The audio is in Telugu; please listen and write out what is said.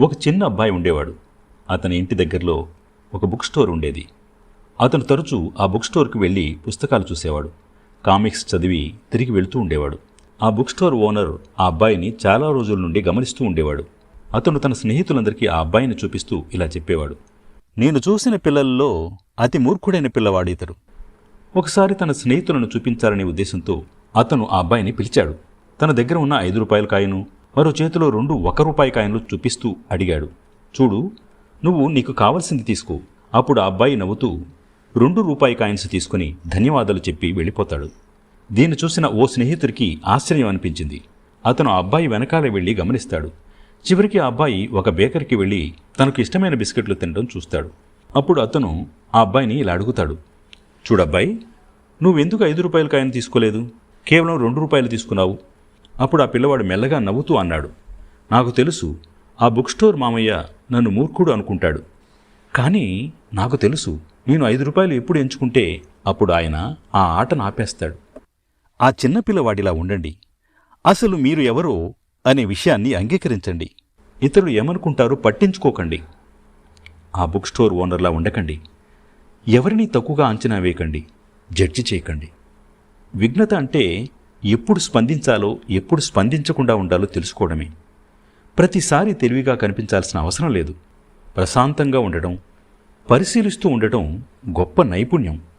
ఒక చిన్న అబ్బాయి ఉండేవాడు. అతని ఇంటి దగ్గరలో ఒక బుక్ స్టోర్ ఉండేది. అతను తరచూ ఆ బుక్ స్టోర్కి వెళ్ళి పుస్తకాలు చూసేవాడు. కామిక్స్ చదివి తిరిగి వెళుతూ ఉండేవాడు. ఆ బుక్ స్టోర్ ఓనర్ ఆ అబ్బాయిని చాలా రోజుల నుండి గమనిస్తూ ఉండేవాడు. అతను తన స్నేహితులందరికీ ఆ అబ్బాయిని చూపిస్తూ ఇలా చెప్పేవాడు. నేను చూసిన పిల్లల్లో అతి మూర్ఖుడైన పిల్లవాడు ఇతడు. ఒకసారి తన స్నేహితులను చూపించాలనే ఉద్దేశంతో అతను ఆ అబ్బాయిని పిలిచాడు. తన దగ్గర ఉన్న ఐదు రూపాయల కాయను మరో చేతిలో రెండు ఒక రూపాయి కాయన్లు చూపిస్తూ అడిగాడు. చూడు నువ్వు నీకు కావలసింది తీసుకో. అప్పుడు ఆ అబ్బాయి నవ్వుతూ రెండు రూపాయి కాయిన్స్ తీసుకుని ధన్యవాదాలు చెప్పి వెళ్ళిపోతాడు. దీన్ని చూసిన ఓ స్నేహితుడికి ఆశ్చర్యం అనిపించింది. అతను ఆ అబ్బాయి వెనకాల వెళ్ళి గమనిస్తాడు. చివరికి ఆ అబ్బాయి ఒక బేకర్కి వెళ్ళి తనకు ఇష్టమైన బిస్కెట్లు తినడం చూస్తాడు. అప్పుడు అతను ఆ అబ్బాయిని ఇలా అడుగుతాడు. చూడబ్బాయి నువ్వెందుకు ఐదు రూపాయల కాయను తీసుకోలేదు? కేవలం రెండు రూపాయలు తీసుకున్నావు. అప్పుడు ఆ పిల్లవాడు మెల్లగా నవ్వుతూ అన్నాడు నాకు తెలుసు ఆ బుక్ స్టోర్ మామయ్య నన్ను మూర్ఖుడు అనుకుంటాడు. కానీ నాకు తెలుసు నేను ఐదు రూపాయలు ఎప్పుడు ఎంచుకుంటే అప్పుడు ఆయన ఆ ఆటను ఆపేస్తాడు. ఆ చిన్న పిల్లవాడిలా ఉండండి. అసలు మీరు ఎవరో అనే విషయాన్ని అంగీకరించండి. ఇతరులు ఏమనుకుంటారో పట్టించుకోకండి. ఆ బుక్ స్టోర్ ఓనర్లా ఉండకండి. ఎవరిని తక్కువగా అంచనా వేయకండి. జడ్జి చేయకండి. విఘ్నత అంటే ఎప్పుడు స్పందించాలో ఎప్పుడు స్పందించకుండా ఉండాలో తెలుసుకోవడమే. ప్రతిసారి తెలివిగా కనిపించాల్సిన అవసరం లేదు. ప్రశాంతంగా ఉండటం పరిశీలిస్తూ ఉండటం గొప్ప నైపుణ్యం.